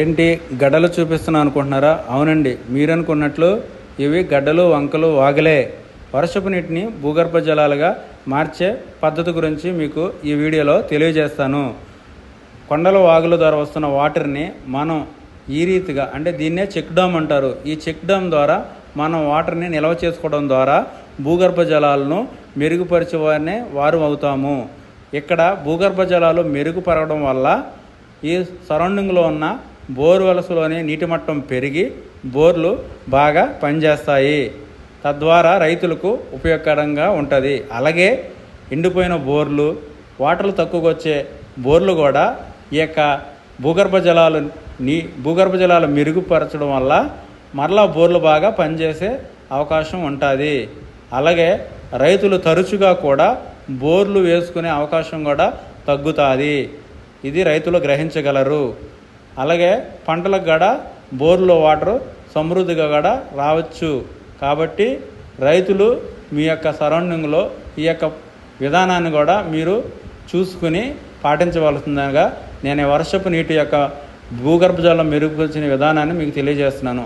ఏంటి గడ్డలు చూపిస్తున్నాను అనుకుంటున్నారా? అవునండి. మీరు అనుకున్నట్లు ఇవి గడ్డలు వంకలు వాగలే. వర్షపు నీటిని భూగర్భ జలాలుగా మార్చే పద్ధతి గురించి మీకు ఈ వీడియోలో తెలియజేస్తాను. కొండల వాగుల ద్వారా వస్తున్న వాటర్ని మనం ఈ రీతిగా అంటే దీన్నే చెక్ డ్యామ్ అంటారు. ఈ చెక్ డ్యామ్ ద్వారా మనం వాటర్ని నిల్వ చేసుకోవడం ద్వారా భూగర్భ జలాలను మెరుగుపరిచేవారినే వారు అవుతాము. ఇక్కడ భూగర్భ జలాలు మెరుగుపరగడం వల్ల ఈ సరౌండింగ్లో ఉన్న బోర్వెల్స్లోని నీటి మట్టం పెరిగి బోర్లు బాగా పనిచేస్తాయి. తద్వారా రైతులకు ఉపయోగకరంగా ఉంటుంది. అలాగే ఎండిపోయిన బోర్లు వాటర్లు తక్కువగా వచ్చే బోర్లు కూడా ఈ యొక్క భూగర్భ జలాలు నీ భూగర్భ జలాలు మెరుగుపరచడం వల్ల మరలా బోర్లు బాగా పనిచేసే అవకాశం ఉంటుంది. అలాగే రైతులు తరచుగా కూడా బోర్లు వేసుకునే అవకాశం కూడా తగ్గుతుంది. ఇది రైతులు గ్రహించగలరు. అలాగే పంటలకు కూడా బోర్లో వాటర్ సమృద్ధిగా కూడా రావచ్చు. కాబట్టి రైతులు మీ యొక్క సరౌండింగ్లో ఈ యొక్క విధానాన్ని కూడా మీరు చూసుకుని పాటించవలసిందిగా నేను వర్షపు నీటి యొక్క భూగర్భ జలం మెరుగుపరిచిన విధానాన్ని మీకు తెలియజేస్తున్నాను.